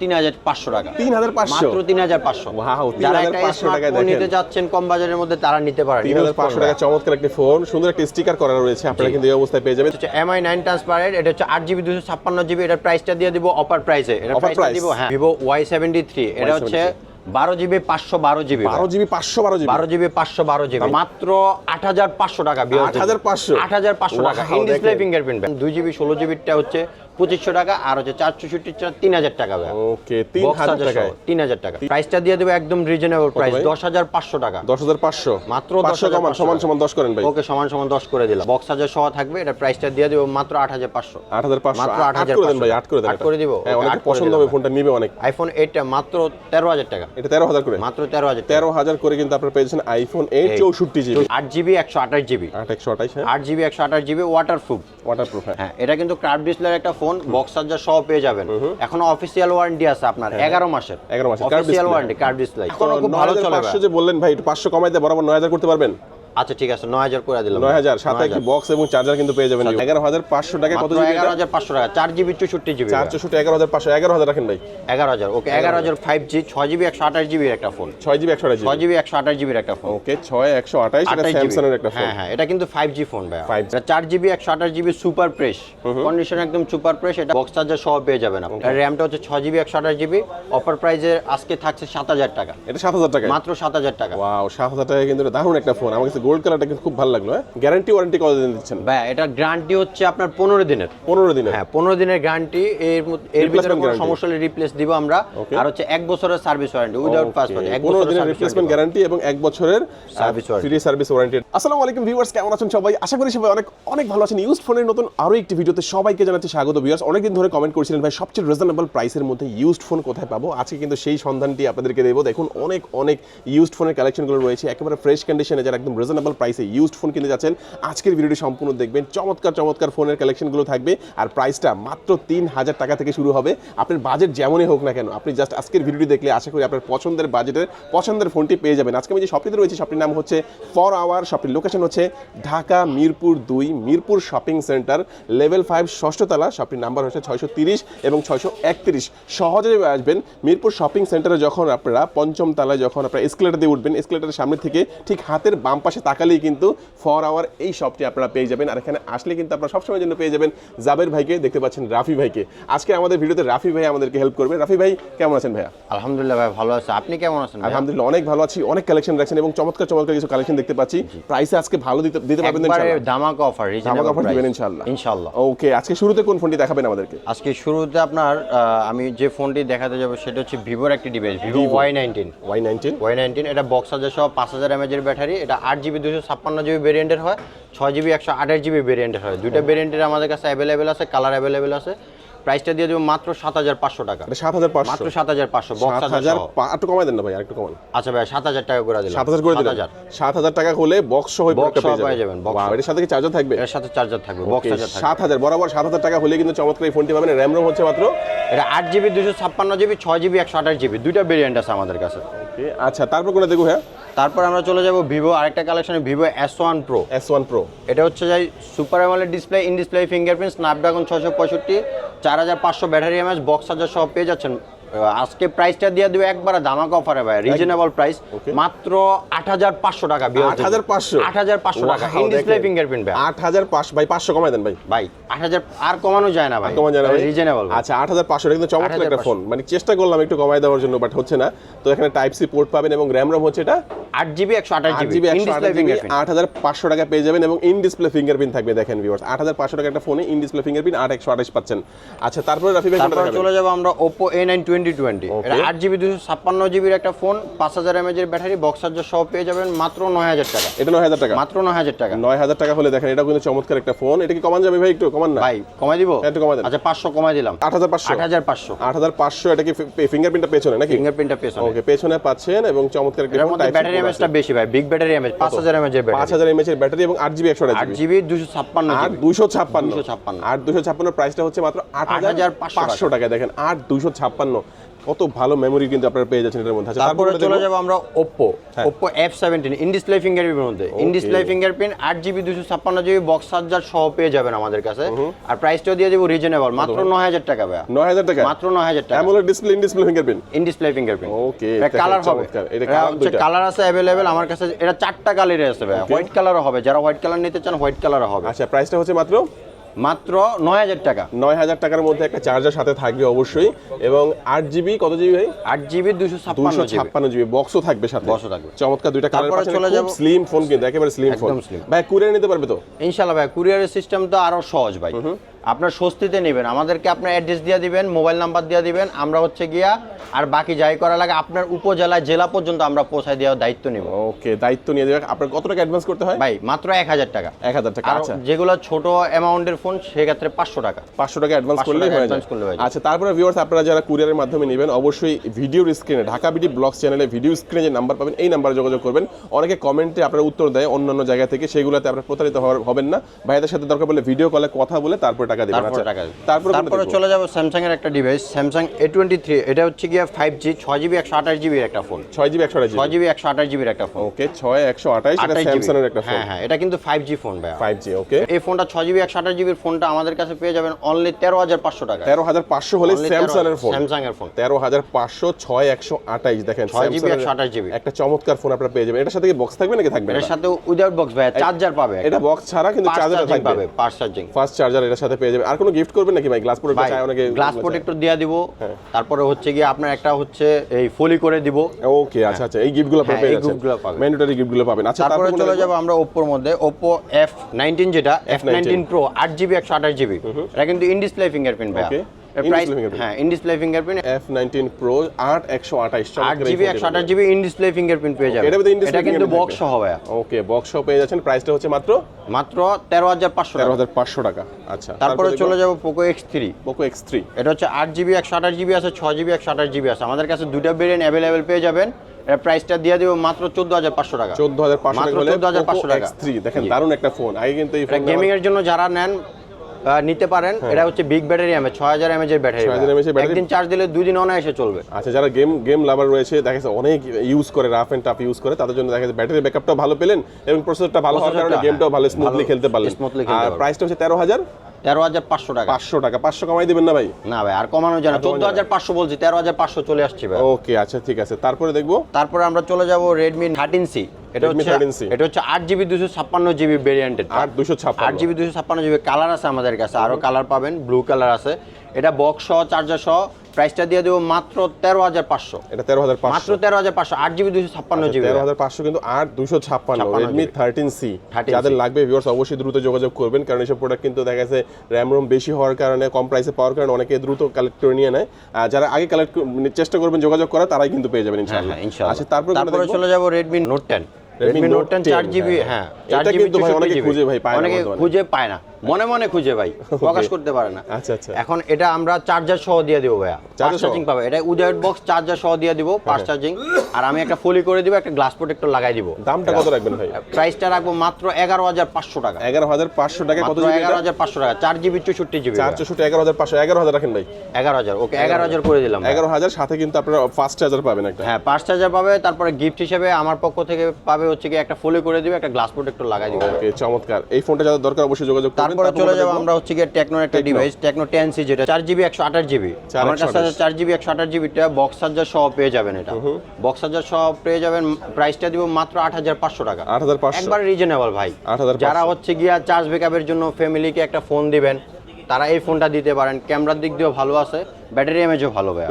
তিন হাজার পাঁচশো টাকা। তিন হাজার পাঁচশো? মাত্র তিন হাজার পাঁচশো। Wow, যারা 3500 একটা টাকায় নিতে যাচ্ছেন কম বাজারের মধ্যে তারা নিতে পারেন। তিন হাজার পাঁচশো টাকা চমৎকার একটি ফোন সুন্দর একটি স্টিকার করা রয়েছে আপনারা কিন্তু এই অবস্থায় পেয়ে যাবেন। হচ্ছে এমআই নাইন ট্রান্সপারেন্ট এটা হচ্ছে আট জিবি দুশো ছাপ্পান্ন জিবি এটার প্রাইসটা দিয়ে দিব অফার প্রাইসে এটা প্রাইসটা দিব হ্যাঁ এটা হচ্ছে বারো জিবি পাঁচশো বারো জিবি বারো জিবি পাঁচশো বারো জিবি বারো জিবি পাঁচশো বারো জিবি মাত্র আট হাজার পাঁচশো টাকা 8,500 আট হাজার পাঁচশো। টাকা। In display. ফিঙ্গারপ্রিন্ট দুই জিবি ষোলো জিবিটা হচ্ছে পঁচিশশো টাকা আর হচ্ছে চারশো তিন হাজার টাকা ওকে তিন হাজার টাকায় তিন হাজার টাকা। প্রাইসটা দিয়ে দেবো একদম রিজনেবল প্রাইস দশ হাজার পাঁচশো টাকা। দশ হাজার পাঁচশো? মাত্র 10,500 কমান সমান সমান দশ করেন ভাই। ওকে সমান সমান দশ করে দিলাম। বক্স হাজার সহ থাকবে এটা প্রাইসটা দিয়ে দেবো মাত্র আট হাজার পাঁচশো। আট হাজার পাঁচশো। মাত্র আট দেন ভাই আট করে দেন আট করে দিব। হ্যাঁ অনেক পছন্দ হবে ফোনটা নিবে অনেক। আইফোন এইটটা মাত্র তেরো হাজার টাকা। এটা তেরো হাজার করে। মাত্র তেরো হাজার তেরো হাজার করে কিন্তু আপনারা পেয়েছেন আইফোন এইট চৌষট্টি জিবি। আট জিবি একশো আঠাশ জিবি। আট একশো আঠাইশ হ্যাঁ। আট জিবি একশো আঠাশ GB waterproof waterproof হ্যাঁ। হ্যাঁ এটা কিন্তু কার্ভ ডিসপ্লের একটা ফোন বক্স চার্জার সব পেয়ে যাবেন। এখন অফিসিয়াল ওয়ারেন্টি আছে আপনার এগারো মাসের। 11 মাসের, অফিসিয়াল ওয়ারেন্টি কার্ড ডিসপ্লে এখন খুব ভালো চলে। যে বললেন ভাই একটু পাঁচশো কমাইতে বরাবর নয় হাজার করতে পারবেন? আচ্ছা ঠিক আছে নয় হাজার করে দিলাম। নয় হাজার সাথে একটি বক্স এবং চার্জার কিন্তু পেয়ে যাবেন। এগারো হাজার পাঁচশো টাকা কত জিবি এগারো হাজার পাঁচশো টাকা চার জিবি চৌষট্টি জিবি চার চৌষট্টি এগারো হাজার পাঁচশো এগারো হাজার রাখেন ভাই। এগারো হাজার ওকে এগারো হাজার ফাইভ জি ছয় জিবি একশো আঠাশ জিবির একটা ফোন ছয় জিবি একশো আঠাশ ছয় জিবি জিবি একশো আঠাশ জিবির একটা ফোন ওকে ছয় একশো আঠাইশ এটা 28 স্যামসাং এর একটা ফোন হ্যাঁ হ্যাঁ এটা কিন্তু ফাইভ জি ফোন ভাই 5G এটা চার জিবি একশো আঠাশ জিবি সুপার প্রেস কন্ডিশন একদম সুপার প্রেস এটা বক্স চার্জার সহ পেয়ে যাবেন আপনি। র্যামটা হচ্ছে ছয় জিবি একশো আঠাশ জিবি অফার প্রাইজে আজকে থাকছে সাত হাজার টাকা। এটা সাত হাজার টাকা মাত্র সাত হাজার টাকা। ওয়াও সাত হাজার টাকা কিন্তু দারুণ একটা ফোন আমার কাছে গোল্ড কালারটা কিন্তু খুব ভালো লাগল হ্যাঁ? গ্যারান্টি ওয়ারেন্টি কতদিন দিচ্ছেন? ভাই এটা গ্যারান্টি হচ্ছে আপনার পনেরো দিনের। পনেরো দিনের? হ্যাঁ পনেরো দিনের গ্যারান্টি এর এর ভিতরে কোনো সমস্যা হলে রিপ্লেস দিব আমরা। আর হচ্ছে এক বছরের সার্ভিস ওয়ারেন্টি উইদাউট পাসপোর্ট এক বছরের দিনের রিপ্লেসমেন্ট গ্যারান্টি এবং এক বছরের Service warranty। Free service warranty আসসালামু আলাইকুম ভিউয়ার্স কেমন আছেন সবাই? আশা করি সবাই অনেক অনেক ভালো আছেন। ইউজ ফোনের নতুন আরও একটি ভিডিওতে সবাইকে জানাচ্ছি স্বাগত ভিউয়ার্স অনেকদিন ধরে কমেন্ট করেছিলেন ভাই সবচেয়ে রিজনেবল প্রাইসের মধ্যে ইউজড ফোন কোথায় পাবো? আজকে কিন্তু সেই সন্ধানটি আপনাদেরকে দেবো। দেখুন অনেক অনেক ইউজড ফোনের কালেকশনগুলো রয়েছে। একেবারে ফ্রেশ কন্ডিশনে যারা একদম রিজনেবল প্রাইসে ইউজড ফোন কিনতে যাচ্ছেন, আজকের ভিডিওটি সম্পূর্ণ দেখবেন। চমৎকার চমৎকার ফোনের কালেকশনগুলো থাকবে আর প্রাইসটা মাত্র তিন হাজার টাকা থেকে শুরু হবে। আপনার বাজেট যেমনই হোক না কেন, আপনি জাস্ট আজকের ভিডিওটি দেখলে আশা করি আপনার পছন্দের বাজেটের পছন্দের ফোনটি পেয়ে যাবেন। আজকে আমি যে শপটিতে রয়েছে শপটির নাম হচ্ছে ফর আওয়ার শপটির লোকেশন হচ্ছে ঢাকা, মিরপুর দুই, Mirpur shopping centre level five ষষ্ঠতলা শপটির নাম্বার হচ্ছে ছয়শো তিরিশ এবং ছয়শো একত্রিশ। সহজে আসবেন মিরপুর শপিং সেন্টারে যখন আপনারা পঞ্চম তলায় যখন আপনারা এসকেলেটার দিয়ে উঠবেন এসকেলেটারের সামনে থেকে ঠিক হাতের বাম পাশে তাকালেই কিন্তু ফর আওয়ার এই শপটি আপনারা পেয়ে যাবেন। আর এখানে আসলে কিন্তু আপনারা সবসময় জন্য পেয়ে যাবেন জাবের ভাইকে দেখতে পাচ্ছেন রাফি ভাইকে। আজকে আমাদের ভিডিওতে রাফি ভাই আমাদেরকে হেল্প করবে। রাফি ভাই কেমন আছেন ভাইয়া? আলহামদুলিল্লাহ ভাই ভালো আছে। আপনি কেমন আছেন আলহামদুলিল্লাহ অনেক ভালো আছি। অনেক কালেকশন রাখছেন এবং চমৎকার চমৎকার কিছু কালেকশন দেখতে পাচ্ছি। প্রাইসে আজকে ভালো দিতে দিতে পারবেন ইনশাআল্লাহ? ধামাকা অফার ধামাকা offer দিবেন ইনশাআল্লাহ। ইনশাআল্লাহ। ওকে আজকে শুরুতে কোন ফোনটি দেখাবেন আমাদেরকে? আজকে শুরুতে আপনার আমি যে ফোনটি দেখাতে যাব সেটা হচ্ছে ভিভোর একটি device Vivo Y nineteen Y nineteen Y nineteen এটা বক্স চার্জার সহ পাঁচ হাজার এমএজের ব্যাটারি এটা আট জিবি দুশো ছাপ্পান্ন জিবি ভেরিয়েন্টের হয় ছয় জিবি একশো আঠাশ জিবি ভেরিয়েন্টের হয়। দুইটা ভেরিয়েন্টের আমাদের কাছে অ্যাভেলেবেল আছে কালার অ্যাভেলেবেল আছে। প্রাইসটা দিয়ে দেবো মাত্র সাত হাজার পাঁচশো টাকা। সাত হাজার পাঁচশো। মাত্র সাত হাজার পাঁচশো বক্স হাজার একটু কমাই দেন না ভাই আরেকটু কমান। আচ্ছা ভাই সাত হাজার টাকা করে দিলাম। সাত হাজার করে দিলেন সাত হাজার। টাকা হলে বক্স সহ এই Box পেয়ে যাবেন। এর সাথে কি চার্জার থাকবে? এর সাথে চার্জার থাকবে বক্স চার্জার সাত হাজার বরাবর সাত হাজার টাকা হলে কিন্তু চমৎকার এই ফোনটি পাবেন। র্যাম রোম হচ্ছে মাত্র? এটা আট জিবি দুশো ছাপ্পান্ন জিবি ছয় জিবি একশো আঠাশ জিবি। দুইটা ভেরিয়েন্ট আছে আমাদের কাছে। আচ্ছা তারপর করে দেখো হ্যাঁ তারপর আমরা চলে যাব ভিভো আরেকটা কালেকশনে Vivo S one pro S one pro এটা হচ্ছে যাই super AMOLED display in display fingerprint Snapdragon ছশো পঁয়ষট্টি চার হাজার পাঁচশো ব্যাটারি এমএস বক্স চার্জার সব পেয়ে যাচ্ছেন। আজকে প্রাইসটা দিয়ে দেবো একবারে ধামাকা অফারে ভাই রিজনেবল প্রাইস মাত্র আট হাজার পাঁচশো টাকা আট হাজার পাঁচশো? আট হাজার পাঁচশো টাকা। ইন ডিসপ্লে ফিঙ্গারপ্রিন্ট ভাই। আট হাজার পাঁচশো ভাই পাঁচশো কমাই দেন ভাই। ভাই আট হাজার আর কমানো যায় না ভাই। কমান জানা ভাই? রিজনেবল আচ্ছা আট হাজার পাঁচশো কিন্তু চমৎকার একটা ফোন। মানে চেষ্টা করলাম একটু কমাই দেওয়ার জন্য বাট হচ্ছে না। তো এখানে টাইপ সি পোর্ট পাবেন এবং র্যাম রোম হচ্ছে এটা আট জিবি একশো আঠাশ আট জিবি জিবি ইন একশো ডিসপ্লে ফিঙ্গারপ্রিন্ট আট হাজার পাঁচশো টাকা পেয়ে যাবেন এবং ইন ডিসপ্লে ফিঙ্গারপ্রিন্ট থাকবে দেখেন ভিউয়ার্স আট হাজার পাঁচশো টাকা একটা ফোনে ইন ডিসপ্লে ফিঙ্গারপ্রিন্ট আট একশো আঠাশ পাচ্ছেন। আচ্ছা তারপরে রাফি ভাই চলে যাব আমরা Oppo A nine twenty twenty. এটা আট জিবি দুশো ছাপ্পান্ন জিবির একটা ফোন পাঁচ হাজার এমএজের ব্যাটারি বক্স চার্জার সহ পেয়ে যাবেন মাত্র নয় হাজার টাকা। এটা নয় হাজার টাকা? মাত্র নয় হাজার টাকা। নয় হাজার টাকা হলে দেখেন এটা কিন্তু চমৎকার একটা ফোন এটা কি কমান যাবে ভাই একটু? কমান না। ভাই কমাই দিব? একটু কমাই দেন। আচ্ছা পাঁচশো কমাই দিলাম। আট হাজার পাঁচশো। আট হাজার পাঁচশো। আট হাজার পাঁচশো এটা কি ফিঙ্গারপ্রিন্টটা পেছনে নাকি? ফিঙ্গারপ্রিন্টটা পেছনে। ওকে পেছনে পাচ্ছেন এবং চমৎকার একটা ব্যাটারি এমএজটা বেশি ভাই বিগ ব্যাটারি এমএজ পাঁচ হাজার এমএজের পাঁচ ব্যাটারি হাজার এমএচ এর ব্যাটারি এবং আট জিবি একশো আট জিবি দুশো ছাপ্পান্ন জিবি দুইশো ছাপ্পান্ন। 256 আর দুইশো ছাপ্পান্ন প্রাইসটা হচ্ছে মাত্র আট হাজার 8,500 পাঁচশো টাকা। দেখেন আট দুইশো ছাপ্পান্ন। কত ভালো মেমোরি কিন্তু আপনারা পেয়ে যাচ্ছেন এটার মধ্যে। আচ্ছা তারপরে চলে যাব আমরা ওপ্পো হ্যাঁ। এফ সেভেন্টিন ইন ডিসপ্লে ফিঙ্গারপ্রিন্টের মধ্যে। ইন ডিসপ্লে ফিঙ্গারপ্রিন্ট আট জিবি দুশো ছাপ্পান্ন জিবি বক্স চার্জার সহ পেয়ে যাবেন আমাদের কাছে। আর প্রাইসটাও দিয়ে দেবো রিজনেবল মাত্র নয় হাজার টাকা ভাইয়া। নয় হাজার টাকা? মাত্র নয় হাজার টাকা। AMOLED display in display fingerprint in display fingerprint Okay, এটা কালার হবে। এটা। কালার আছে অ্যাভেলেবেল আমার কাছে এটা চারটা কালারে আছে ভাই হোয়াইট কালারও হবে। যারা হোয়াইট কালার নিতে চান হোয়াইট কালারও হবে। আচ্ছা প্রাইসটা হচ্ছে মাত্র? মাত্র নয় হাজার টাকা। নয় হাজার টাকার মধ্যে একটা চার্জার সাথে থাকবে অবশ্যই। এবং আট জিবি কত জিবি ভাই? আট জিবি দুশো ছাপ্পান্ন দুশো জিবি ছাপ্পান্ন জিবি বক্সও থাকবে সাথে। বক্সও থাকবে। চমৎকার দুইটা কালার চলে যাবে স্লিম ফোন কিন্তু একেবারে স্লিম ফোন ভাই কুরিয়ার নিতে পারবে তো? ইনশাল্লাহ ভাই কুরিয়ারের সিস্টেম তো আরও সহজ ভাই। আপনার স্বস্তিতে নেবেন। আমাদেরকে আপনার অ্যাড্রেস দিয়ে দিবেন মোবাইল নাম্বার দিয়ে দিবেন। আমরা হচ্ছে গিয়া আর বাকি যাই করা লাগে আপনার উপজেলায় জেলা পর্যন্ত আমরা পৌঁছায় দেওয়ার দায়িত্ব নিব। ওকে দায়িত্ব নিয়ে দেবে আপনার কত টাকা অ্যাডভান্স করতে হয়? ভাই মাত্র এক হাজার টাকা। এক হাজার টাকা আর আচ্ছা। যেগুলো ছোট অ্যামাউন্টের ফোন সেক্ষেত্রে পাঁচশো টাকা। পাঁচশো টাকা অ্যাডভান্স হয়ে করলে যায়। আচ্ছা তারপরে ভিউয়ার্স আপনারা যারা কুরিয়ারের মাধ্যমে নেবেন অবশ্যই ভিডিওর স্ক্রিনে ঢাকা বিডি ব্লগস চ্যানেলে ভিডিও স্ক্রিনে যে নাম্বার পাবেন এই নাম্বারে যোগাযোগ করবেন। অনেকে কমেন্টে আপনারা উত্তর দেয় অন্যান্য জায়গা থেকে সেগুলোতে আপনারা প্রতারিত হবেন না। ভাইদের সাথে দরকার বলে ভিডিও কলে কথা বলে তারপরে টাকা দিবেন তারপরে আচ্ছা। তারপরে তারপরে চলে যাব স্যামসাং এর একটা device Samsung A twenty three এটা হচ্ছে গিয়ে ফাইভ জি ছয় জিবি একশো আঠাশ জিবির একটা ফোন ছয় জিবি একশো ছয় জিবি একশো আঠাশ জিবির একটা ফোন ওকে ছয় একশো আঠাইশ এটা স্যামসাং এর একটা ফোন হ্যাঁ হ্যাঁ এটা কিন্তু ফাইভ জি ফোন ভাই ফাইভ জি ওকে এই ফোনটা ছয় জিবি একশো আঠাশ জিবির ফোনটা আমাদের কাছে পেয়ে যাবেন অনলি তেরো হাজার পাঁচশো টাকা। তেরো হাজার পাঁচশো হলে স্যামসাং এর ফোন স্যামসাং এর ফোন তেরো হাজার পাঁচশো ছয় একশো আঠাইশ দেখেন 6 GB, Samsung এর 128 GB একটা চমৎকার ফোন আপনারা পেয়ে যাবেন। এটার সাথে কি বক্স থাকবে নাকি থাকবে এর সাথে উইদাউট বক্স ভাই চার্জার পাবে। এটা বক্স ছাড়া কিন্তু চার্জার থাকবে। পাবে পার্স চার্জিং ফার্স্ট চার্জার এটার সাথে পেয়ে যাবে। আর কোনো গিফট করবেন নাকি ভাই? গ্লাস প্রোডাক্ট চাই অনেকে গ্লাস প্রোটেক্টর দিয়ে দিব। হ্যাঁ। তারপরে হচ্ছে গিয়ে আপনার একটা হচ্ছে এই ফলি করে দিব। ওকে আচ্ছা আচ্ছা এই গিফটগুলো হ্যাঁ, পেয়ে এই giftগুলো পাবেন। ম্যান্ডেটরি গিফটগুলো পাবেন। আচ্ছা তারপরে চলে যাব আমরা ওপ্পোর মধ্যে। ওপ্পো এফ নাইনটিন যেটা এফ Pro প্রো আট জিবি একশো আঠাশ জিবি এটা কিন্তু ইন ডিসপ্লে ফিঙ্গারপ্রিন্ট ভাই হ্যাঁ in display fingerprint F nineteen pro আট একশো আঠাইশ জিবি একশো আঠাশ জিবি ইন ডিসপ্লে ফিঙ্গারপ্রিন্ট পেয়ে যাবে এটার ভিতরে in-display এটা কিন্তু বক্স। সহ ভাই ওকে বক্স পেয়ে যাচ্ছেন। প্রাইসটা হচ্ছে মাত্র মাত্র তেরো হাজার পাঁচশো টাকা। পাঁচশো টাকা। আচ্ছা তারপরে চলে যাব থ্রি পোকো এক্স থ্রি এটা হচ্ছে আট জিবি একশো আঠাশ জিবি আছে ছয় জিবি একশো আঠাশ জিবি আছে। আমাদের কাছে দুইটা ভেরিয়েন্ট অ্যাভেলেবেল পেয়ে যাবেন। এর প্রাইসটা দিয়ে দেবো মাত্র চোদ্দ হাজার পাঁচশো টাকা। চোদ্দ হাজার পাঁচশো মাত্র টাকা হলে 14,500 টাকা। এক্স থ্রি দেখেন দারুণ একটা ফোন আগে কিন্তু এই ফোন গেমিং এর জন্য যারা নেন নিতে পারেন। এটা হচ্ছে বিগ ব্যাটারি এমএচ ছয় হাজার এমএচ এর ব্যাটারি 6000 mAh এর battery। একদিন চার্জ দিলে দুই দিন অনায়াসে চলবে। আচ্ছা যারা গেম গেম লাভার রয়েছে দেখা যাচ্ছে অনেক ইউজ করে রাফ এন্ড টাফ ইউজ করে তাদের জন্য দেখা যাচ্ছে ব্যাটারি ব্যাকআপটা ভালো পেলেন এবং প্রসেসরটা ভালো হওয়ার কারণে গেমটাও ভালো হ্যাঁ, স্মুথলি খেলতে পারলেন। খেলতে আর প্রাইসটা হচ্ছে তেরো হাজার? তেরো হাজার পাঁচশো টাকা। পাঁচশো টাকা পাঁচশো কামাই দিবেন না ভাই? না ভাই আর কমানো যায় না। চোদ্দ হাজার পাঁচশো বলছি তেরো হাজার পাঁচশো চলে আসছি ভাই। ওকে আচ্ছা ঠিক আছে। তারপরে দেখব? তারপরে আমরা চলে যাব রেডমি থার্টিন সি এটা হচ্ছে এটা হচ্ছে আট জিবি দুশো ছাপ্পান্ন জিবি ভেরিয়েন্টের আট দুশো আট জিবি দুশো ছাপ্পান্ন জিবি কালার আছে আমাদের কাছে আরও কালার পাবেন ব্লু কালার আছে। এটা বক্স সহ চার্জার সহ প্রাইসটা দিয়ে দেবো মাত্র তেরো হাজার পাঁচশো। এটা তেরো হাজার মাত্র তেরো হাজার পাঁচশো আট জিবি দুশো ছাপ্পান্ন জিবি। তেরো হাজার পাঁচশো কিন্তু আট দুশো ছাপ্পান্ন রেডমি থার্টিন সি 13C যাদের লাগবে ভিউয়ার্স অবশ্যই দ্রুত যোগাযোগ করবেন কারণ এইসব প্রোডাক্ট কিন্তু দেখা গেছে র্যাম রোম বেশি হওয়ার কারণে কম প্রাইসে পাওয়ার কারণে অনেকে দ্রুত কালেক্ট করে নিয়ে নেয়। আর যারা আগে কালেক্ট চেষ্টা করবেন যোগাযোগ করা তারাই কিন্তু পেয়ে যাবেন হ্যাঁ ইনশাআল্লাহ। হ্যাঁ আচ্ছা তারপরে তারপরে চলে যাব Redmi note ten Redmi note Note ten 10 চার জিবি হ্যাঁ। হ্যাঁ চার এটা জিবি কিন্তু ভাই অনেকে খুঁজে ভাই পায় না অনেকে বর্তমানে। খুঁজে পায় না মনে মনে খুঁজে ভাই প্রকাশ করতে পারে না। আচ্ছা আচ্ছা। এখন এটা আমরা চার্জার সহ দিয়ে দেবো ভাইয়া। চার্জ চার্জিং পাবে। এটা উদয় বক্স চার্জার সহ দিয়ে দিব ফাস্ট চার্জিং আর আমি একটা ফলি করে দিব একটা গ্লাস প্রোটেক্টর লাগাই দিব। দামটা কত রাখবেন ভাই? প্রাইসটা রাখব মাত্র এগারো হাজার পাঁচশো টাকা। এগারো হাজার পাঁচশো টাকা কত এগারো হাজার পাঁচশো টাকা। চার জিবি চৌষট্টি জিবি চার চৌষট্টি এগারো হাজার পাঁচশো এগারো হাজার রাখেন ভাই। এগারো হাজার ওকে এগারো হাজার করে দিলাম। এগারো হাজার সাথে কিন্তু আপনারা ফাস্ট চার্জার পাবেন একটা। হ্যাঁ ফাস্ট চার্জার পাবে তারপরে গিফট হিসেবে আমার পক্ষ থেকে পাবে হচ্ছে কি একটা ফলি করে দিবে একটা গ্লাস প্রোটেক্টর লাগাই দিবে। ওকে চমৎকার। এই ফোনটা যাদের দরকার অবশ্যই যোগাযোগ করবেন তারপরে চলে যাব আমরা হচ্ছে গিয়ে টেকনোর একটা ডিভাইস টেকনো টেন সি যেটা চার জিবি একশো আঠাশ জিবি আমার কাছে আঠাশ। চার জিবি একশো আঠাশ জিবিটা বক্স চার্জার সহ পেয়ে যাবেন এটা। বক্স চার্জার সহ পেয়ে যাবেন প্রাইসটা দিব মাত্র আট হাজার পাঁচশো টাকা। আট হাজার পাঁচশো। একবার রিজনেবল ভাই। 8,500 যারা হচ্ছে গিয়া চার্জ ব্যাকআপের জন্য ফ্যামিলিকে একটা ফোন দিবেন তারা এই ফোনটা দিতে পারেন। ক্যামেরার দিক দিয়েও ভালো আছে ব্যাটারি এমএজও ভালো ভাই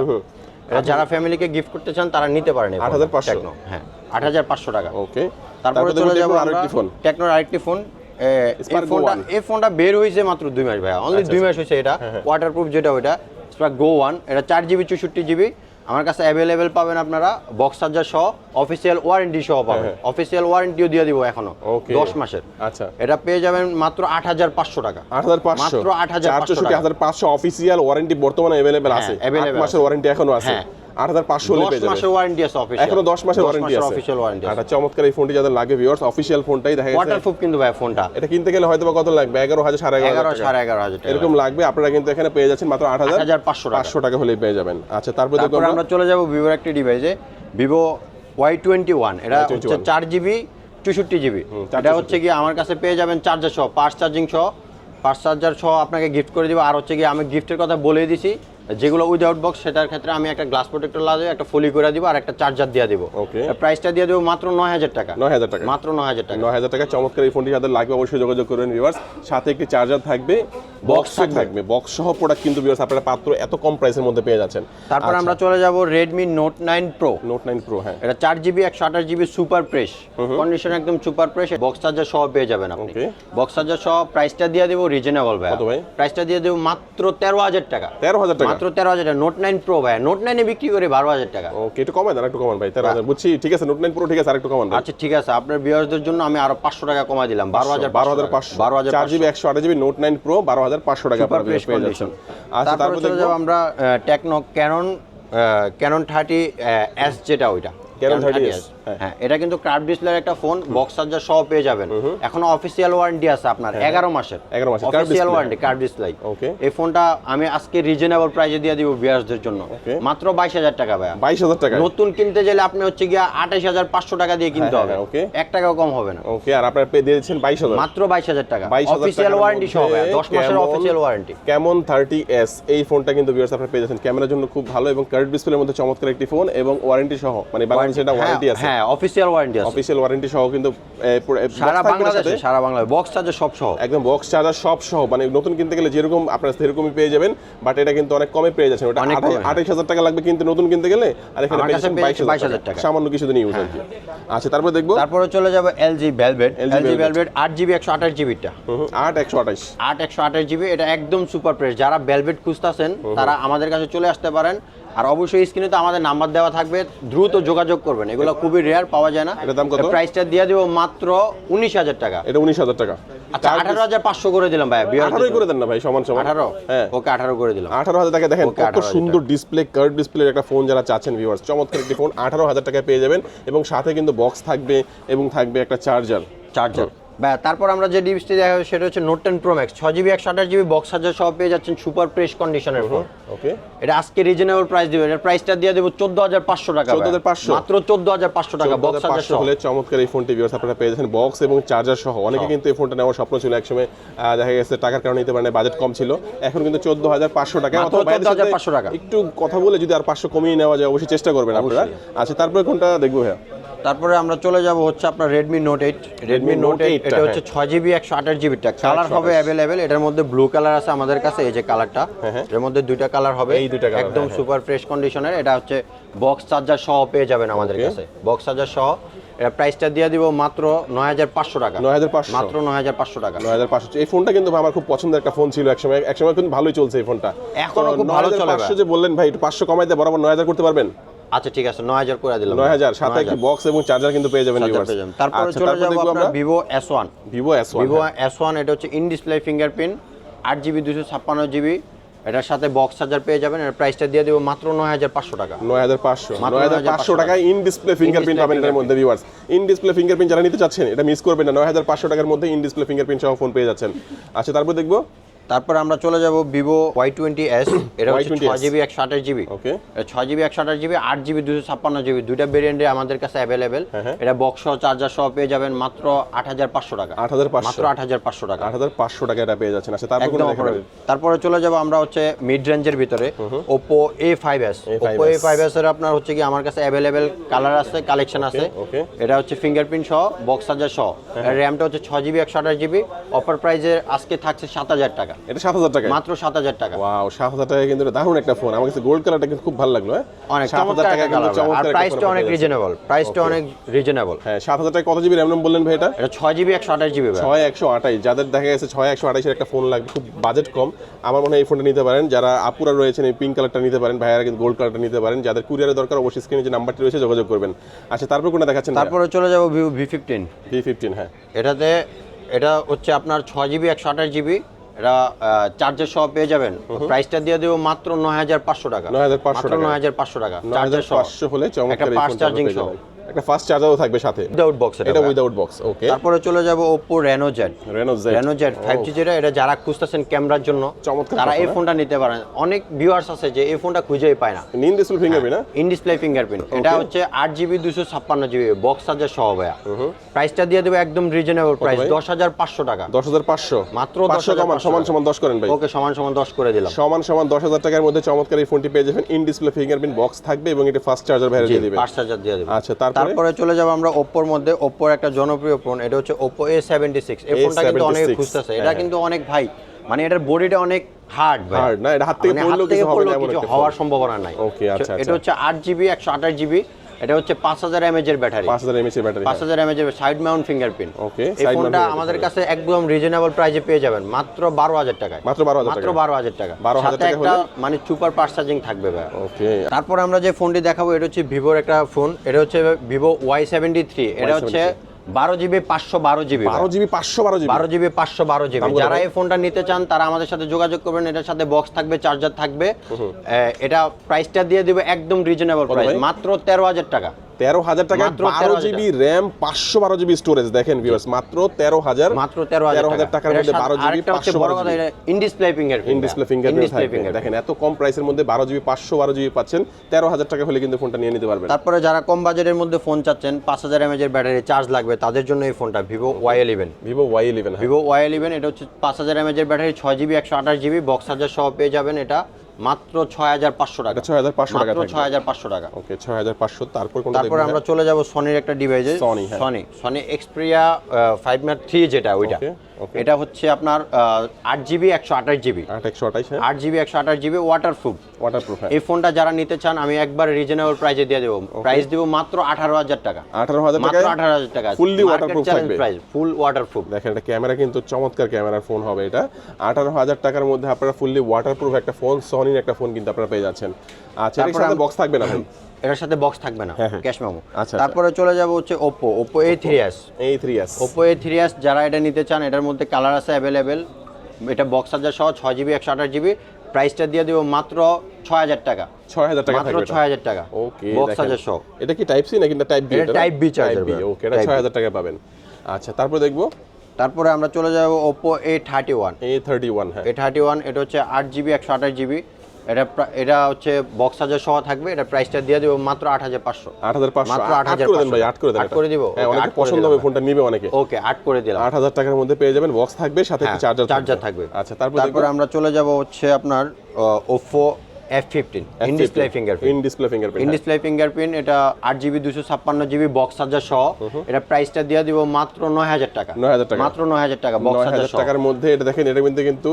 যারা ফ্যামিলিকে গিফট করতে চান তারা নিতে পারেন 8,500 Tecno, হ্যাঁ আট হাজার পাঁচশো টাকা। ওকে তারপরে চলে যাব আরেকটি ফোন টেকনোর আরেকটি ফোন এই ফোনটা এই ফোনটা বের হয়েছে মাত্র দুই মাস ভাইয়া অনলি আচ্ছা, দুই মাস হয়েছে এটা। ওয়াটারপ্রুফ যেটা ওইটা। স্পার্ক গো ওয়ান এটা চার জিবি চৌষট্টি জিবি আমার কাছে অ্যাভেলেবেল পাবেন আপনারা বক্স চার্জার সহ অফিসিয়াল ওয়ারেন্টি সহ পাবেন। হ্যাঁ। অফিসিয়াল ওয়ারেন্টিও দিয়ে দিব এখনও। দশ মাসের। আচ্ছা। এটা পেয়ে যাবেন মাত্র আট হাজার পাঁচশো টাকা। আট মাত্র 8,500 চারশোষট্টি হাজার পাঁচশো অফিসিয়াল ওয়ারেন্টি বর্তমানে অ্যাভেলেবেল হ্যাঁ, আছে। আট মাসের ওয়ারেন্টি এখনও আছে। আট হাজার পাঁচশো পেয়ে যাবেন মাসের ওয়ারেন্টি আছে অফিসিয়াল এখনও দশ মাসের ওয়ারেন্টি আছে। অফিসিয়াল ওয়ারেন্টি আছে। আচ্ছা চমৎকার এই ফোনটি যাদের লাগে ভিউয়ার্স অফিসিয়াল ফোনটাই দেখা গেছে। ওয়াটারপ্রুফ কিন্তু ভাই ফোনটা। এটা কিনতে গেলে হয়তো কত লাগবে? এগারো হাজার সাড়ে এগারো হাজার টাকা। এরকম লাগবে আপনারা কিন্তু এখানে পেয়ে যাচ্ছেন মাত্র আট হাজার হাজার পাঁচশো টাকা। টাকা হলেই পেয়ে যাবেন। আচ্ছা তারপর তারপরে আমরা চলে যাব ভিভোর একটি ডিভাইসে ভিভো ওয়াই টোয়েন্টি ওয়ান এটা হচ্ছে চার জিবি চৌষট্টি জিবি এটা হচ্ছে কি আমার কাছে পেয়ে যাবেন চার্জার সহ পার্স চার্জিং সহ। পার্স চার্জার সহ আপনাকে গিফট করে দিব। আর হচ্ছে কি আমি গিফটের কথা বলে দিছি। যেগুলো উইদাউট বক্স সেটার ক্ষেত্রে আমি একটা গ্লাস প্রোটেক্টর লাগাবো একটা ফলি করে দিব আর একটা চার্জার দিয়ে দিব। ওকে প্রাইসটা দিয়ে দেবো মাত্র নয় হাজার টাকা। নয় হাজার টাকা। মাত্র নয় হাজার টাকা। নয় হাজার টাকা। চমৎকার এই ফোনটি যাদের লাগবে অবশ্যই যোগাযোগ করবেন ভিউয়ার্স সাথে একটি চার্জার থাকবে বক্স থাকবে। বক্স সহ প্রোডাক্ট কিন্তু ভিউয়ার্স আপনারা পাত্র এত কম প্রাইসের মধ্যে পেয়ে যাচ্ছেন। তারপর আমরা চলে যাব Redmi note nine pro note nine pro হ্যাঁ। এটা চার জিবি একশো আঠাশ জিবি সুপার প্রেস কন্ডিশন একদম সুপার প্রেস বক্স চার্জার সহ পেয়ে যাবেন আপনি. বক্স চার্জার সহ প্রাইসটা দিয়ে দেবো রিজনেবল ভাই কত ভাই? প্রাইসটা দিয়ে দেবো মাত্র তেরো হাজার টাকা। তেরো হাজার টাকা। মাত্র তেরো হাজার টাকা। নোট নাইন প্রো ভাই নোট নাইনে বিক্রি করে বারো হাজার টাকা। ওকে একটু কমায় দেন একটু কমান ভাই। তেরো হাজার বুঝছি ঠিক আছে নোট নাইন প্রো ঠিক আছে আর একটু কমান আচ্ছা ঠিক আছে। আপনার বিয়ারদের জন্য আমি আরও পাঁচশো টাকা কমা দিলাম বারো হাজার বারো হাজার পাঁচশো বারো হাজার চার জিবি একশো আট জিবি নোট নাইন প্রো বারো হাজার পাঁচশো টাকা আচ্ছা তারপরে আমরা Tecno Camon Camon thirty S যেটা ওইটা। Canon Canon 30S 30S হ্যাঁ। হ্যাঁ এটা কিন্তু কার্ভ ডিসপ্লের একটা ফোন বক্স চার্জার সহ পেয়ে যাবেন। এখনও অফিসিয়াল ওয়ারেন্টি আছে আপনার এগারো মাসের। 11 মাসের, official warranty curve display Okay. এই ফোনটা আমি আজকে রিজনেবল প্রাইসে দিয়ে দিব জন্য। মাত্র বাইশ হাজার টাকা ভাইয়া। বাইশ হাজার টাকা। নতুন কিনতে গেলে আপনি হচ্ছে গিয়া আঠাশ হাজার পাঁচশো টাকা দিয়ে কিনতে হ্যাঁ, হবে। হ্যাঁ, এক টাকাও কম হবে না। ওকে আর আপনারা পেয়ে দিয়েছেন বাইশ হাজার। মাত্র বাইশ হাজার টাকা। অফিসিয়াল ওয়ারেন্টি সহ দশ মাসের অফিসিয়াল ওয়ারেন্টি কেমন থার্টি এস এই ফোনটা কিন্তু ভিউয়ার্স আপনারা পেয়ে যাচ্ছেন ক্যামেরার জন্য খুব ভালো এবং কার্ড ডিসপ্লের মধ্যে চমৎকার একটি ফোন এবং ওয়ারেন্টি সহ মানে বাংলাদেশে এটা ওয়ারেন্টি আছে। হ্যাঁ অফিসিয়াল ওয়ারেন্টি আছে। অফিসিয়াল ওয়ারেন্টি সহ কিন্তু সারা বাংলাদেশে সারা বাংলাদেশ বক্স চার্জার সব সহ। একদম বক্স চার্জার সব সহ। মানে নতুন কিনতে গেলে যেরকম আপনারা সেরকমই পেয়ে যাবেন বাট এটা কিন্তু অনেক কমে পেয়ে যাচ্ছেন। ওটা হ্যাঁ। আঠাইশ হাজার টাকা লাগবে কিন্তু নতুন কিনতে গেলে আর এখানে বাইশ হাজার 22,000 টাকা। সামান্য কিছুদিন ইউজ আর কি। আচ্ছা তারপরে দেখব? তারপরে চলে যাবে LG Velvet LG LG Velvet। Velvet আট জিবি একশো আঠাশ জিবিটা আট একশো আঠাইশ আট একশো আঠাশ জিবি এটা একদম সুপার প্রেস যারা ভেলভেট খুঁজতেছেন তারা আমাদের কাছে চলে আসতে পারেন। আর অবশ্যই স্ক্রিনে তো আমাদের নাম্বার দেওয়া থাকবে দ্রুত যোগাযোগ করবেন। এগুলো খুবই রেয়ার পাওয়া যায় না। এটার দাম কত? প্রাইসটা দিয়ে দেবো মাত্র উনিশ হাজার টাকা। এটা উনিশ হাজার টাকা। আচ্ছা আঠারো হাজার পাঁচশো করে দিলাম ভাই আঠারোই করে দেন না ভাই সমান সমান। আঠারো? হ্যাঁ। ওকে আঠারো করে দিলাম। আঠারো হাজার টাকা দেখেন কত সুন্দর ডিসপ্লে কার্ভ ডিসপ্লে একটা ফোন যারা চাচ্ছেন ভিউয়ার্স চমৎকার একটি ফোন আঠারো হাজার টাকায় পেয়ে যাবেন। এবং সাথে কিন্তু বক্স থাকবে এবং থাকবে একটা চার্জার চার্জার তারপর আমরা যে ডিভাইসটি দেখা সেটা হচ্ছে নোট টেন প্রো ম্যাক্স ছয় জিবি একশো আঠাশ জিবি বক্স চার্জার সহ পেয়ে যাচ্ছেন সুপার প্রেস কন্ডিশনের ফোন ওকে এটা আজকে রিজনেবল প্রাইস দিবে। এটার প্রাইসটা দিয়ে দেবো চোদ্দ হাজার পাঁচশো টাকা ভাই। 14,500 মাত্র চোদ্দ হাজার পাঁচশো টাকা বক্স পাঁচশো সহ। হলে চমৎকার এই ফোনটি ভিউয়ার্স আপনারা পেয়ে যাচ্ছেন। বক্স এবং চার্জার সহ। অনেকে কিন্তু এই ফোনটা নেওয়ার স্বপ্ন ছিল একসময় দেখা গেছে টাকার কারণে নিতে পারেন বাজেট কম ছিল। এখন কিন্তু চোদ্দ হাজার পাঁচশো টাকা। বাইরের সাথে 14,500 টাকা। একটু কথা বলে যদি আর পাঁচশো কমিয়ে নেওয়া যায় অবশ্যই চেষ্টা করবেন আপনারা। আচ্ছা তারপরে কোনটা দেখব ভাইয়া? তারপরে আমরা চলে যাব হচ্ছে আপনার Redmi note eight Redmi note eight এটা হচ্ছে ছয় জিবি একশো আঠাশ জিবিটা কালার হবে অ্যাভেলেবেল এটার মধ্যে ব্লু কালার আছে আমাদের কাছে এই যে কালারটা হ্যাঁ। এর মধ্যে দুইটা কালার হবে। এই দুইটা একদম হ্যাঁ, হ্যাঁ। সুপার ফ্রেশ কন্ডিশনের এটা হচ্ছে বক্স চার্জার সহ পেয়ে যাবেন আমাদের. কাছে। বক্স চার্জার সহ এটা প্রাইসটা দিয়ে দিব মাত্র নয় হাজার পাঁচশো টাকা। 9,500 মাত্র নয় হাজার পাঁচশো টাকা। নয় হাজার পাঁচশো। এই ফোনটা কিন্তু আমার খুব পছন্দের একটা ফোন ছিল একসময়। একসময় কিন্তু ভালোই চলছে এই ফোনটা এখন খুব ভালো চলে 9,500 যে বললেন ভাই একটু পাঁচশো কমাইতে বরাবর নয় হাজার করতে পারবেন? আচ্ছা ঠিক আছে নয় হাজার করে দিলাম। নয় হাজার সাথে একটি বক্স এবং চার্জার কিন্তু পেয়ে যাবেন viewers। তারপরে আচ্ছা, চলে যাব আমরা one Vivo S one Vivo S one এটা হচ্ছে ইন ডিসপ্লে ফিঙ্গারপ্রিন্ট আট জিবি দুশো ছাপ্পান্ন জিবি এটার সাথে বক্স চার্জার পেয়ে যাবেন এর প্রাইসটা দিয়ে দেবো মাত্র নয় হাজার পাঁচশো টাকা। নয় হাজার পাঁচশো মাত্র নয় হাজার পাঁচশো 9,500 টাকায় ইন ডিসপ্লে ফিঙ্গারপ্রিন্ট পাবেন এটার মধ্যে ভিউয়ার্স ইন ডিসপ্লে ফিঙ্গারপ্রিন্ট যারা নিতে চাচ্ছেন এটা মিস করবেন না নয় হাজার পাঁচশো টাকার মধ্যে ইন ডিসপ্লে ফিঙ্গারপ্রিন্ট সহ ফোন পেয়ে যাচ্ছেন। আচ্ছা তারপর দেখব তারপর আমরা চলে যাব ভিভো ওয়াই টোয়েন্টি এস এটা হচ্ছে Y20s ছয় জিবি একশো আঠাশ জিবি ওকে ছয় জিবি একশো আঠাশ জিবি আট জিবি দুশো ছাপ্পান্ন জিবি দুইটা ভেরিয়েন্টে আমাদের কাছে অ্যাভেলেবেল হ্যাঁ, হ্যাঁ। এটা বক্স সহ চার্জার সহ পেয়ে যাবেন মাত্র আট হাজার পাঁচশো টাকা। আট হাজার পাঁচশো। মাত্র আট হাজার পাঁচশো টাকা। আট হাজার পাঁচশো টাকা এটা পেয়ে যাচ্ছেন। আচ্ছা তারপর তারপরে চলে যাব আমরা হচ্ছে মিড রেঞ্জের ভিতরে Oppo A five S Oppo A five S এর আপনার হচ্ছে কি আমার কাছে অ্যাভেলেবেল কালার আছে কালেকশন আছে। এটা হচ্ছে ফিঙ্গারপ্রিন্ট সহ বক্স চার্জার সহ। র্যামটা হচ্ছে ছয় জিবি একশো আঠাশ জিবি অফার প্রাইজে আজকে থাকছে সাত হাজার টাকা। এটা সাত হাজার টাকা মাত্র সাত হাজার টাকা। ওয়াও সাত হাজার টাকা কিন্তু দারুণ একটা ফোন আমার কাছে গোল্ড কালারটা কিন্তু খুব ভালো লাগল হ্যাঁ। অনেক 7,000 চমৎকার টাকায় কিন্তু চমৎকার প্রাইসটা অনেক রিজনেবল প্রাইসটা অনেক রিজনেবল হ্যাঁ সাত হাজার টাকা কত জিবি র্যাম বললেন ভাই এটা এটা ছয় জিবি একশো আঠাশ জিবি ছয় একশো আঠাইশ যাদের দেখা গেছে ছয় একশো আঠাইশের একটা ফোন লাগবে খুব বাজেট কম। আমার মনে হয় এই ফোনটা নিতে পারেন। যারা আপুরা রয়েছেন এই পিঙ্ক কালারটা নিতে পারেন ভাইয়ারা কিন্তু গোল্ড কালারটা নিতে পারেন। যাদের কুরিয়ারের দরকার অবশ্যই স্ক্রিনে যে নাম্বারটি রয়েছে যোগাযোগ করবেন। আচ্ছা তারপর কোনটা দেখাচ্ছেন তারপরে চলে যাব Vivo V fifteen V fifteen হ্যাঁ। এটাতে এটা হচ্ছে আপনার ছয় জিবি একশো আঠাশ জিবি এটা চার্জার সহ পেয়ে যাবেন। প্রাইসটা দিয়ে দেবো মাত্র নয় হাজার পাঁচশো টাকা। 9,500 মাত্র টাকা। নয় হাজার পাঁচশো টাকা। নয় চার্জার হাজার সহ। পাঁচশো হলে চমৎকার একটা ফোনটা চার্জিং সহ। একটা ফাস্ট চার্জারও থাকবে সাথে। উইদাউট বক্স এটা উইদাউট বক্স ওকে তারপরে চলে যাব Reno Z Reno Z Reno Z five G যেটা এটা যারা খুঁজতেছেন ক্যামেরার জন্য চমৎকার তারা এই ফোনটা নিতে পারেন। অনেক ভিউয়ার্স আছে যে এই ফোনটা খুঁজেই পায় না। নিন ডিসপ্লে ফিঙ্গারপ্রিন্ট না? ইন ডিসপ্লে ফিঙ্গারপ্রিন্ট এটা হচ্ছে আট জিবি দুশো ছাপ্পান্ন জিবি বক্স চার্জার সহ ভাইয়া। প্রাইসটা দিয়ে দেবো একদম রিজনেবল প্রাইস ভাই? দশ হাজার পাঁচশো টাকা। দশ হাজার পাঁচশো। মাত্র পাঁচশো 10,500 সমান সমান দশ করেন ভাই। ওকে সমান সমান দশ করে দিলাম। সমান সমান দশ হাজার টাকার মধ্যে চমৎকার এই ফোনটি পেয়ে যাবেন। ইন ডিসপ্লে ফিঙ্গারপ্রিন্ট বক্স থাকবে এবং এটি ফাস্ট চার্জার ভ্যারে দিয়ে দিবে। পাঁচ চার্জার দিয়ে দেবে। আচ্ছা তারপরে তারপরে? চলে যাব আমরা ওপ্পোর মধ্যে। ওপ্পোর একটা জনপ্রিয় ফোন এটা হচ্ছে ওপ্পো এ সেভেন্টি সিক্স এই ফোনটা কিন্তু অনেক A76 খুঁজতেছে। এটা হ্যাঁ। কিন্তু অনেক ভাই মানে এটার বডিটা অনেক হার্ড ভাই। না, এটা হাত থেকে মানে পড়লেও কিছু হওয়ার। সম্ভাবনা নাই। ওকে আচ্ছা, এটা আচ্ছা। হচ্ছে আট জিবি একশো আঠাশ জিবি এটা হচ্ছে পাঁচ হাজার এমএজ এর ব্যাটারি। পাঁচ হাজার এমএচ এর ব্যাটারি পাঁচ হাজার এমএজ এর সাইড মাউন্ট ফিঙ্গারপ্রিন্ট ওকে এই ফোনটা আমাদের কাছে একদম রিজনেবল প্রাইসে পেয়ে যাবেন। মাত্র বারো হাজার টাকায়। মাত্র 12,000 মাত্র। বারো হাজার টাকা। 12,000 হাজার টাকা একটা মানে সুপার ফাস্ট চার্জিং থাকবে ভাই। ওকে তারপর আমরা যে ফোনটি দেখাবো এটা হচ্ছে ভিভোর একটা ফোন এটা হচ্ছে ভিভো ওয়াই সেভেন্টি থ্রি এটা হচ্ছে বারো জিবি পাঁচশো বারো জিবি বারো জিবি পাঁচশো বারো জিবি। বারো জিবি পাঁচশো বারো জিবি। যারা এই ফোনটা নিতে চান তারা আমাদের সাথে যোগাযোগ করবেন। এটার সাথে বক্স থাকবে চার্জার থাকবে। এটা প্রাইসটা দিয়ে দিবে একদম রিজনেবল প্রাইস মাত্র তেরো হাজার টাকা। তেরো হাজার মাত্র বারো জিবি র্যাম পাঁচশো বারো জিবি স্টোরেজ দেখেন ভিউয়ার্স মাত্র তেরো হাজার মাত্র তেরো হাজার হাজার টাকার মধ্যে বারো জিবি পাঁচশো বারো কথা জিবি এটা in display finger in display fingerprint থাকবে। দেখেন এত কম প্রাইসের মধ্যে বারো জিবি পাঁচশো বারো জিবি পাচ্ছেন তেরো হাজার টাকা হলে কিন্তু ফোনটা নিয়ে নিতে পারবেন। তারপরে যারা কম বাজেটের মধ্যে ফোন চাচ্ছেন পাঁচ হাজার এমএজ এর ব্যাটারি চার্জ লাগবে তাদের জন্য এই ফোনটা Vivo Y eleven Vivo Y eleven Vivo Y eleven এটা হচ্ছে পাঁচ হাজার এমএজ এর ব্যাটারি ছয় জিবি একশো আঠাশ জিবি বক্স চার্জার সহ পেয়ে যাবেন এটা। মাত্র ছয় হাজার পাঁচশো টাকা। ছয় হাজার পাঁচশো টাকা ছয় হাজার পাঁচশো টাকা। ওকে ছয় হাজার পাঁচশো। তারপর তারপর আমরা চলে যাব সনির একটা ডিভাইসে হ্যাঁ। সনি সনি এক্সপ্রিয়া ফাইভ ম্যাট থ্রি যেটা ওইটা. এটা হচ্ছে আপনার আট জিবি একশো আঠাশ জিবি আট জিবি একশো আঠাশ জিবি ওয়াটারপ্রুফ ওয়াটারপ্রুফ এই ফোনটা যারা নিতে চান আমি একবার রিজনেবল প্রাইসে দিয়ে দেবো। প্রাইস দিব মাত্র আঠারো হাজার টাকা। আঠারো হাজার মাত্র আঠারো হাজার টাকা waterproof থাকবে। প্রাইস ফুল ওয়াটারপ্রুফ দেখেন এটা ক্যামেরা কিন্তু চমৎকার ক্যামেরার ফোন হবে এটা। আঠারো হাজার টাকার মধ্যে আপনারা ফুললি ওয়াটারপ্রুফ একটা ফোন সনির একটা ফোন কিন্তু আপনারা পেয়ে যাচ্ছেন। আচ্ছা এর তারপরে সাথে বক্স থাকবে না ভাই? এটার সাথে বক্স থাকবে না হ্যাঁ, হ্যাঁ। ক্যাশ মেমো আচ্ছা, তারপরে চলে যাব হচ্ছে Oppo Oppo A three S এই three S Oppo A three S যারা এটা নিতে চান এটার মধ্যে কালার আছে অ্যাভেলেবেল এটা বক্স চার্জার সহ ছয় জিবি একশো আঠাশ জিবি প্রাইসটা দিয়ে দেবো মাত্র ছয় হাজার টাকা। ছয় হাজার টাকা মাত্র ছয় হাজার টাকা। ওকে বক্স চার্জার সহ। এটা কি টাইপ সি নাকি না টাইপ বি এটা B charger ভাই। ওকে এটা। ছয় হাজার টাকা পাবেন। আচ্ছা তারপর দেখব। তারপরে আমরা চলে যাব Oppo A thirty one A thirty one হ্যাঁ। এ থার্টি ওয়ান এটা হচ্ছে আট জিবি একশো আঠাশ জিবি এটা এটা হচ্ছে বক্স চার্জার সহ থাকবে এটা প্রাইসটা দিয়ে দেবো মাত্র আট হাজার পাঁচশো। আট হাজার পাঁচশো। মাত্র আট হাজার দেন ভাই আট করে দেন আট করে দিব? হ্যাঁ অনেকে পছন্দ হবে ফোনটা নিবে অনেকে। ওকে আট করে দিলাম। আট হাজার টাকার মধ্যে পেয়ে যাবেন বক্স থাকবে সাথে হ্যাঁ, চার্জার চার্জার থাকবে। আচ্ছা তারপর তারপর আমরা চলে যাব হচ্ছে আপনার Oppo F fifteen in display fingerprint in display in display fingerprint এটা আট জিবি দুশো ছাপ্পান্ন জিবি বক্স চার্জার সহ। এটা প্রাইসটা দিয়ে দিব মাত্র নয় হাজার টাকা। 9,000 টাকা। মাত্র নয় হাজার টাকা বক্স হাজার টাকার মধ্যে এটা দেখেন এটা কিন্তু কিন্তু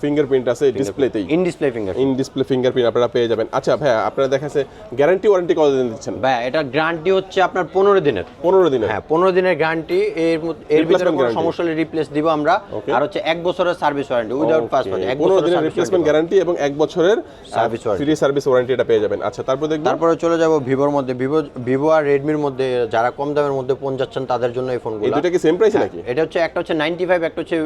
ফিঙ্গারপ্রিন্ট আছে ডিসপ্লেতেই in display finger in display fingerprint আপনারা পেয়ে যাবেন। আচ্ছা ভাইয়া আপনারা দেখাচ্ছে গ্যারান্টি ওয়ারেন্টি কতদিন দিচ্ছেন? ভাই এটা গ্যারান্টি হচ্ছে আপনার পনেরো দিনের। পনেরো দিনের? হ্যাঁ পনেরো দিনের গ্যারান্টি এর মধ্যে- এর ভিতরে কোনো সমস্যা হলে রিপ্লেস দিব আমরা। আর হচ্ছে এক বছরের সার্ভিস ওয়ারেন্টি উইদাউট পাস এক বছরের রিপ্লেসমেন্ট গ্যারান্টি এবং এক বছরের Service warranty। Free service warranty এটা পেয়ে যাবেন। আচ্ছা তারপর দেখবেন তারপরে চলে যাব ভিভোর মধ্যে। ভিভো ভিভো আর রেডমির মধ্যে যারা কম দামের মধ্যে ফোন যাচ্ছেন তাদের জন্য এই ফোনগুলো দুটো কি সেম প্রাইসে নাকি? এটা হচ্ছে একটা হচ্ছে নাইনটি ফাইভ একটা হচ্ছে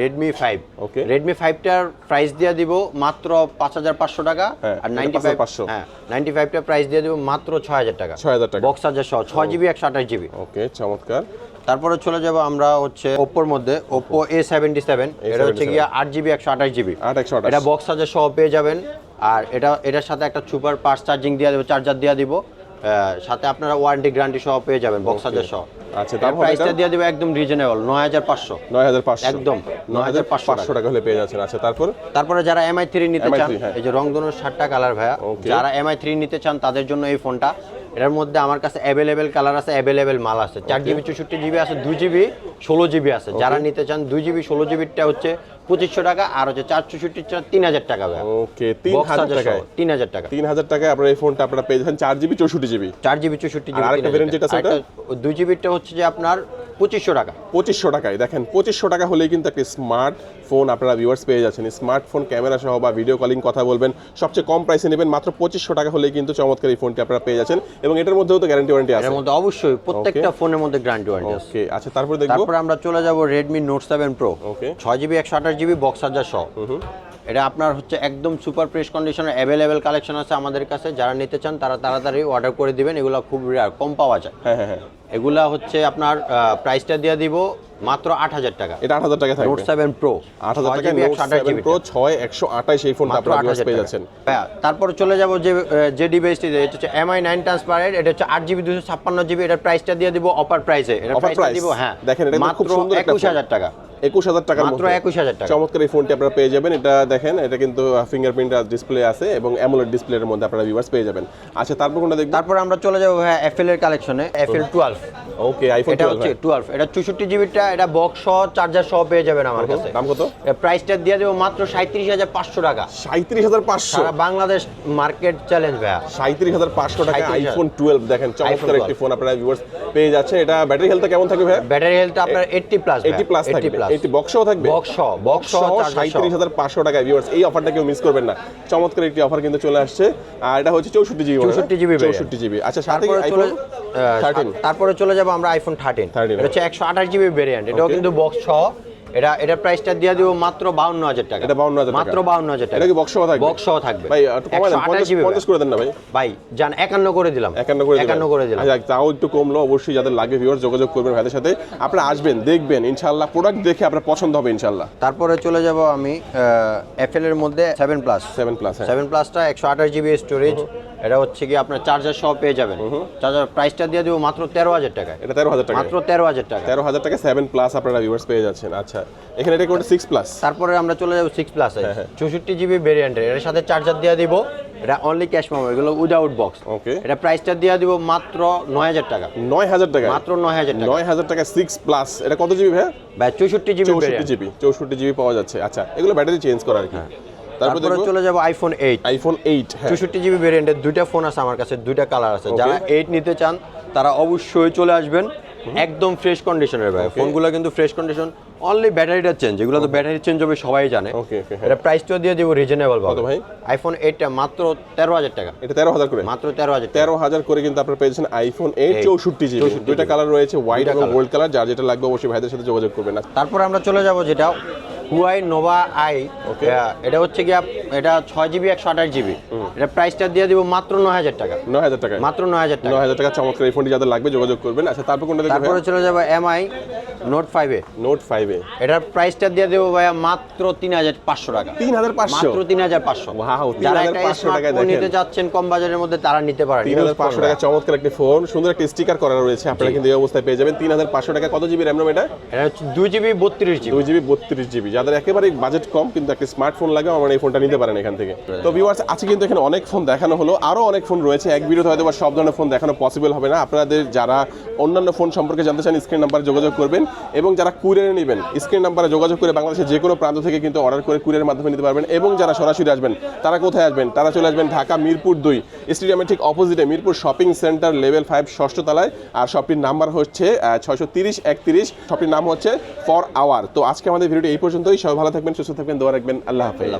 রেডমি ফাইভ ওকে রেডমি ফাইভটার প্রাইস দিয়ে দিব মাত্র পাঁচ হাজার পাঁচশো টাকা হ্যাঁ, আর এটা নাইনটি ফাইভ 5,500 হ্যাঁ নাইনটি ফাইভটার প্রাইস দিয়ে দিব মাত্র ছয় হাজার টাকা। 6,000 টাকা। বক্স চার্জার সহ ছয় জিবি একশো আঠাশ জিবি ওকে চমৎকার। তারপরে চলে যাব আমরা হচ্ছে ওপ্পোর মধ্যে। ওপ্পো এ সেভেন্টি সেভেন এটা হচ্ছে গিয়ে আট জিবি একশো আঠাশ জিবি এটা বক্স চার্জার সহ পেয়ে যাবেন। আর এটা এটার সাথে একটা সুপার পাস চার্জিং দিয়ে দেবো চার্জার দিয়ে দিব। সাথে আপনারা ওয়ারেন্টি গ্যারান্টি সহ পেয়ে যাবেন বক্সারদের সহ। আচ্ছা, তারপর প্রাইসটা দিয়ে দেবো একদম রিজনেবল নয় হাজার পাঁচশো। নয় হাজার পাঁচশো। একদম, নয় হাজার 9,500 পাঁচশো টাকা হলে পেয়ে যাচ্ছেন। আচ্ছা তারপর? তারপরে যারা এমআই থ্রি নিতে চান হ্যাঁ। এই যে রংধনুর ষাটটা কালার ভাইয়া যারা যারা এমআই থ্রি নিতে চান তাদের জন্য এই ফোনটা এটার মধ্যে আমার কাছে অ্যাভেলেবেল কালার আছে অ্যাভেলেবেল মাল আছে। চার জিবি চৌষট্টি জিবি আছে দু জিবি ষোলো জিবি আছে। যারা নিতে চান দুই জিবি ষোলো জিবিটা হচ্ছে পঁচিশশো টাকা আর হচ্ছে চার চৌষট্টি তিন হাজার টাকা ওকে তিন হাজার টাকা তিন হাজার টাকা। তিন হাজার টাকায় আপনার এই ফোনটা আপনারা পেয়ে যাচ্ছেন চার জিবি চৌষট্টি জিবি চার জিবি চৌষট্টি আর জিবি দুই জিবিটা হচ্ছে যে আপনার পঁচিশশো টাকা। পঁচিশশো টাকায়। দেখেন পঁচিশশো টাকা হলেই কিন্তু একটা স্মার্ট ফোন আপনারা ভিউয়ার্স পেয়ে যাচ্ছেন। স্মার্টফোন ক্যামেরা সহ বা ভিডিও কলিং কথা বলবেন সবচেয়ে কম প্রাইসে নেবেন মাত্র পঁচিশশো টাকা হলেই কিন্তু চমৎকার এই ফোনটি আপনারা পেয়ে যাচ্ছেন। এবং এটার মধ্যেও তো গ্যারান্টি ওয়ারেন্টি আছে। এর মধ্যে অবশ্যই প্রত্যেকটা ফোনের মধ্যে গ্যারান্টি ওয়ারেন্টি আছে। ওকে আচ্ছা তারপরে দেখব। তারপরে আমরা চলে যাব Redmi note seven pro okay ছয় জিবি একশো আঠাশ জিবি বক্স চার্জার সহ। এটা আপনার হচ্ছে একদম সুপার ফ্রেশ কন্ডিশনের অ্যাভেলেবেল কালেকশন আছে আমাদের কাছে। যারা নিতে চান তারা তাড়াতাড়ি অর্ডার করে দিবেন। এগুলো খুব রেয়ার কম পাওয়া যায়। হ্যাঁ হ্যাঁ হ্যাঁ। এগুলা হচ্ছে আপনার প্রাইসটা দিয়ে দিব মাত্র আট হাজার টাকা। এটা আট হাজার টাকা নোট থাকবে সেভেন প্রো আট হাজার টাকা নোট সেভেন প্রো ছয় একশো আঠাশ এই ফোনটা আপনারা আট হাজার পেয়ে যাচ্ছেন। হ্যাঁ তারপর চলে যাব যে যে ডিভাইসটি এটা হচ্ছে এমআই নাইন ট্রান্সপারেন্ট এটা হচ্ছে আট জিবি দুশো ছাপ্পান্ন জিবি এটার প্রাইসটা দিয়ে দিব অফার প্রাইসে এটা প্রাইসটা দিব হ্যাঁ দেখেন, এটা মাত্র খুব সুন্দর একটা একুশ। হাজার টাকা। একুশ হাজার টাকার মাত্র মধ্যে। 21,000 টাকা। চমৎকার এই ফোনটি আপনারা পেয়ে যাবেন। এটা দেখেন এটা কিন্তু ফিঙ্গারপ্রিন্ট ডিসপ্লে আছে এবং অ্যামোলেড ডিসপ্লের মধ্যে আপনারা ভিউয়ার্স পেয়ে যাবেন। আচ্ছা তারপর কোনটা দেখবেন? তারপর আমরা চলে যাব হ্যাঁ এর কালেকশনে টুয়েলভ ওকে আইফোন এটা হচ্ছে টুয়েলভ এটা চৌষট্টি জিবিটা এটা বক্স সহ চার্জার সহ পেয়ে যাবেন আমার কাছে। দাম কত? প্রাইসটা দিয়ে দেবো মাত্র সাঁত্রিশ হাজার পাঁচশো টাকা। সাঁত্রিশ হাজার পাঁচশো? বাংলাদেশ মার্কেট চ্যালেঞ্জ ভাইয়া। সাঁত্রিশ হাজার পাঁচশো টাকা আইফোন টুয়েলভ দেখেন চমৎকার 12 একটি ফোন আপনারা ভিউয়ার্স পেয়ে যাচ্ছেন। এটা ব্যাটারি হেলথ কেমন থাকবে ভাই ব্যাটারি হেলথ আপনার এইটটি প্লাস এইটি প্লাস থাকবে। এইটি বক্সও থাকবে। বক্স বক্স সাঁত্রিশ হাজার পাঁচশো টাকা ভিউয়ার্স এই অফারটা কেউ মিস করবেন না। চমৎকার একটি অফার কিন্তু চলে আসছে। আর এটা হচ্ছে চৌষট্টি জিবি চৌষট্টি জিবি চৌষট্টি জিবি আচ্ছা সাথে তারপরে চলে আইফোন তারপরে চলে যাব আমরা আইফোন থার্টিন 13 এটা হচ্ছে একশো আঠাশ জিবি ভেরিয়েন্ট এটাও. কিন্তু বক্স সহ এটা এটা প্রাইসটা দিয়ে দিব মাত্র বাউন্ন হাজার টাকা। এটা 52,000 টাকা। মাত্র বাউন্ন হাজার টাকা। এটা কি সহ থাকবে? বক্স সহ থাকবে। ভাই একটু কমাই দেন 128 পঞ্চাশ পঞ্চাশ করে দেন না ভাই। ভাই। জান একান্ন করে দিলাম। একান্ন করে দিলেন? একান্ন করে দিলাম। আচ্ছা, তাও একটু কমলো অবশ্যই যাদের লাগে ভিউয়ার যোগাযোগ করবেন ভাইদের সাথে। আপনারা আসবেন দেখবেন ইনশাআল্লাহ প্রোডাক্ট দেখে আপনার পছন্দ হবে ইনশাআল্লাহ। তারপরে চলে যাব আমি এফএল এর মধ্যে সেভেন প্লাস সেভেন প্লাস হ্যাঁ। সেভেন প্লাসটা একশো আঠাশ জিবি স্টোরেজ এটা হচ্ছে কি আপনার চার্জার সহ পেয়ে যাবেন। চার্জার প্রাইসটা দিয়ে দিব মাত্র তেরো হাজার টাকায়। এটা তেরো হাজার টাকা মাত্র তেরো হাজার টাকা তেরো হাজার টাকা সেভেন প্লাস আপনারা ভিউয়ার্স পেয়ে যাচ্ছেন। আচ্ছা এখানে এটা কোনটা সিক্স প্লাস তারপরে আমরা চলে যাব সিক্স প্লাস হ্যাঁ, চৌষট্টি জিবি ভেরিয়েন্টের এর। সাথে চার্জার দিয়ে দিব। এটা অনলি ক্যাশ পাবো এগুলো উইদাউট বক্স ওকে এটা প্রাইসটা দিয়ে দিব মাত্র নয় হাজার টাকা। নয় হাজার টাকা মাত্র নয় হাজার টাকা। নয় হাজার টাকা সিক্স প্লাস এটা কত জিবি ভাই ভাই চৌষট্টি জিবি চৌষট্টি জিবি চৌষট্টি জিবি পাওয়া যাচ্ছে। আচ্ছা এগুলো ব্যাটারি চেঞ্জ করা আর কি তারপর চলে যাব আইফোন এইট আইফোন এইট হ্যাঁ। চৌষট্টি জিবি ভেরিয়েন্টের দুইটা ফোন আছে আমার কাছে দুইটা কালার আছে। যারা এইট নিতে চান তারা অবশ্যই চলে আসবেন। একদম ফ্রেশ কন্ডিশনের ভাই। ফোনগুলো কিন্তু ফ্রেশ কন্ডিশন অনলি ব্যাটারিটা চেঞ্জ এগুলো তো ব্যাটারি চেঞ্জ হবে সবাই জানে। ওকে ওকে এটা প্রাইসটা দিয়ে দেবো রিজনেবল কত ভাই? আইফোন এইটটা মাত্র তেরো হাজার টাকা। এটা তেরো হাজার করে? মাত্র তেরো হাজার তেরো হাজার করে কিন্তু আপনারা পেয়েছেন আইফোন এইট চৌষট্টি জিবি 64 দুইটা কালার রয়েছে হোয়াইট এবং গোল্ড কালার যার যেটা লাগবে অবশ্যই ভাইদের সাথে যোগাযোগ করবেন। না তারপর আমরা চলে যাব যেটা হুয়াই নোভা আই. এটা হচ্ছে কি এটা ছয় জিবি একশো আঠাশ জিবি এটা প্রাইসটা দিয়ে দিব মাত্র নয় হাজার টাকা। নয় হাজার টাকা। মাত্র নয় হাজার টাকা। নয় হাজার টাকা চমৎকার এই ফোনটি যাদের লাগবে যোগাযোগ করবেন। আচ্ছা তারপর কোনটা তারপরে চলে যাব এমআই নোট ফাইভে নোট ফাইভে এটার প্রাইসটা দিয়ে দেবো ভাইয়া মাত্র তিন হাজার পাঁচশো টাকা। তিন হাজার পাঁচশো? মাত্র তিন হাজার পাঁচশো। যারা 3,500 একটা স্মার্টফোন নিতে চাচ্ছেন কম বাজারের মধ্যে তারা নিতে পারেন। তিন হাজার পাঁচশো টাকা চমৎকার একটি ফোন। সুন্দর একটি স্টিকার করা রয়েছে। আপনারা কিন্তু এই অবস্থায় পেয়ে যাবেন। তিন হাজার পাঁচশো টাকা। কত জিবি র্যাম এটা? এটা হচ্ছে দুই জিবি বত্রিশ জিবি দুই জিবি বত্রিশ জিবি যাদের একেবারে বাজেট কম, কিন্তু একটা স্মার্টফোন লাগে আমার এই ফোনটা নিতে পারেন এখান থেকে। তো ভিউয়ার্স আছে কিন্তু এখানে অনেক ফোন দেখানো হলো আরও অনেক ফোন রয়েছে। এক ভিডিওতে হয়তো সব ধরনের ফোন দেখানো পসিবল হবে না। আপনাদের যারা অন্যান্য ফোন সম্পর্কে জানতে চান স্ক্রিন নাম্বারে যোগাযোগ করবেন এবং যারা কুরিয়ারে নেবেন স্ক্রিন নাম্বারে যোগাযোগ করে বাংলাদেশের যে কোনো প্রান্ত থেকে কিন্তু অর্ডার করে কুরিয়ারের মাধ্যমে নিতে পারবেন এবং যারা সরাসরি আসবেন, তারা কোথায় আসবেন? তারা চলে আসবেন ঢাকা মিরপুর দুই। স্টেডিয়ামের ঠিক অপোজিটে Mirpur shopping centre level five ষষ্ঠ তলায়। আর শপটির নাম্বার হচ্ছে ছয়শো তিরিশ একত্রিশ। শপটির নাম হচ্ছে ফর আওয়ার তো আজকে আমাদের ভিডিওটি এই পর্যন্তই। সবাই ভালো থাকবেন সুস্থ থাকবেন দোয়া রাখবেন। আল্লাহ হাফেজ।